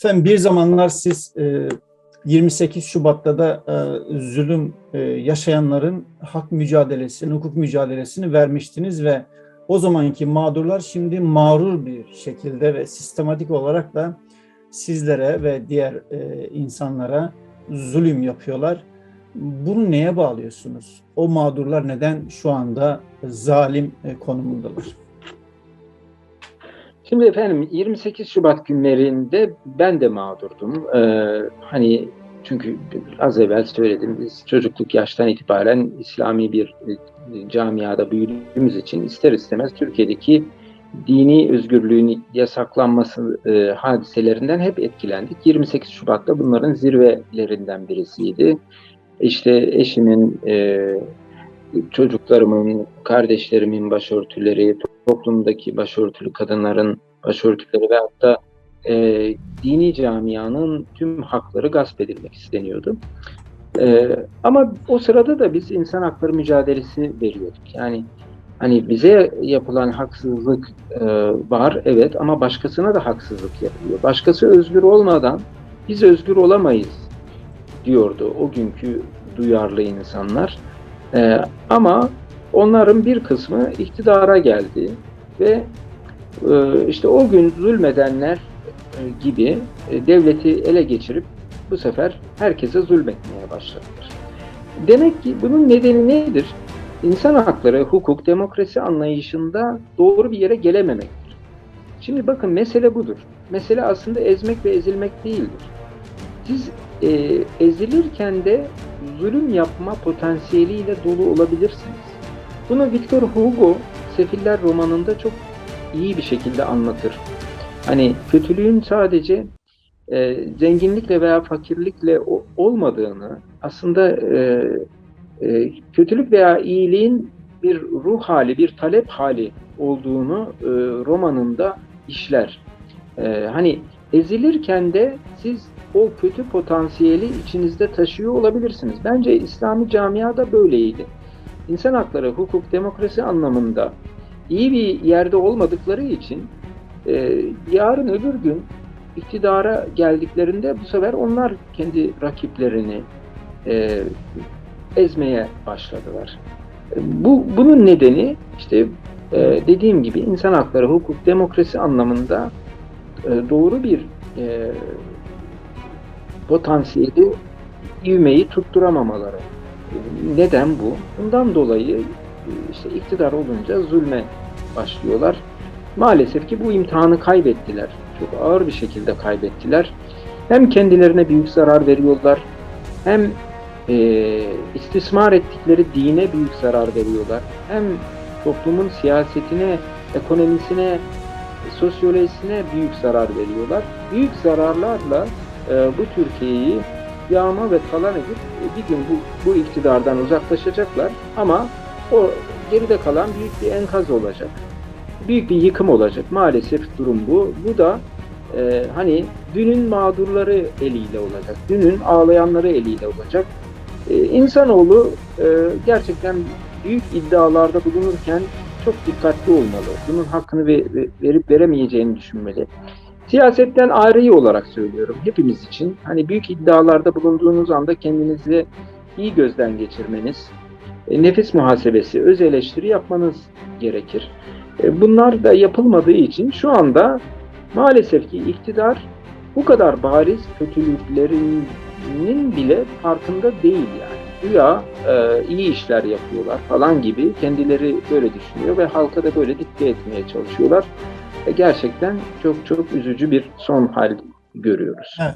Efendim bir zamanlar siz e, 28 Şubat'ta da e, zulüm e, yaşayanların hak mücadelesini, hukuk mücadelesini vermiştiniz ve o zamanki mağdurlar şimdi mağrur bir şekilde ve sistematik olarak da sizlere ve diğer e, insanlara zulüm yapıyorlar. Bunu neye bağlıyorsunuz? O mağdurlar neden şu anda zalim e, konumundalar? Şimdi efendim 28 Şubat günlerinde ben de mağdurdum. Ee, hani çünkü az evvel söyledim biz çocukluk yaştan itibaren İslami bir e, camiada büyüdüğümüz için ister istemez Türkiye'deki dini özgürlüğün yasaklanması e, hadiselerinden hep etkilendik. 28 Şubat'ta bunların zirvelerinden birisiydi. İşte eşimin, e, çocuklarımın, kardeşlerimin başörtüleri, toplumdaki başörtülü kadınların başörtüleri ve hatta e, dini camianın tüm hakları gasp edilmek isteniyordu. E, ama o sırada da biz insan hakları mücadelesi veriyorduk. Yani hani bize yapılan haksızlık e, var evet ama başkasına da haksızlık yapılıyor. Başkası özgür olmadan biz özgür olamayız diyordu o günkü duyarlı insanlar. E, ama onların bir kısmı iktidara geldi ve e, işte o gün zulmedenler e, gibi e, devleti ele geçirip bu sefer herkese zulmetmeye başladılar. Demek ki bunun nedeni nedir? İnsan hakları, hukuk, demokrasi anlayışında doğru bir yere gelememektir. Şimdi bakın mesele budur. Mesele aslında ezmek ve ezilmek değildir. Siz e, ezilirken de zulüm yapma potansiyeliyle dolu olabilirsiniz. Bunu Victor Hugo Sefiller romanında çok iyi bir şekilde anlatır. Hani kötülüğün sadece e, zenginlikle veya fakirlikle o, olmadığını, aslında e, e, kötülük veya iyiliğin bir ruh hali, bir talep hali olduğunu e, romanında işler. E, hani ezilirken de siz o kötü potansiyeli içinizde taşıyor olabilirsiniz. Bence İslami camiada böyleydi. İnsan hakları, hukuk, demokrasi anlamında iyi bir yerde olmadıkları için e, yarın öbür gün iktidara geldiklerinde bu sefer onlar kendi rakiplerini e, ezmeye başladılar. E, bu bunun nedeni işte e, dediğim gibi insan hakları, hukuk, demokrasi anlamında doğru bir e, potansiyeli ivmeyi tutturamamaları. Neden bu? Bundan dolayı işte iktidar olunca zulme başlıyorlar. Maalesef ki bu imtihanı kaybettiler. Çok ağır bir şekilde kaybettiler. Hem kendilerine büyük zarar veriyorlar, hem e, istismar ettikleri dine büyük zarar veriyorlar, hem toplumun siyasetine, ekonomisine, sosyolojisine büyük zarar veriyorlar. Büyük zararlarla e, bu Türkiye'yi yağma ve talan edip e, bir gün bu, bu iktidardan uzaklaşacaklar ama o geride kalan büyük bir enkaz olacak. Büyük bir yıkım olacak. Maalesef durum bu. Bu da e, hani dünün mağdurları eliyle olacak. Dünün ağlayanları eliyle olacak. E, insanoğlu e, gerçekten büyük iddialarda bulunurken çok dikkatli olmalı. Bunun hakkını ve, ve, verip veremeyeceğini düşünmeli. Siyasetten ayrı olarak söylüyorum hepimiz için. Hani büyük iddialarda bulunduğunuz anda kendinizi iyi gözden geçirmeniz, e, nefis muhasebesi, öz eleştiri yapmanız gerekir. E, bunlar da yapılmadığı için şu anda maalesef ki iktidar bu kadar bariz kötülüklerinin bile farkında değil yani. Güya e, iyi işler yapıyorlar falan gibi kendileri böyle düşünüyor ve halka da böyle dikte etmeye çalışıyorlar. E, gerçekten çok çok üzücü bir son hal görüyoruz. Evet.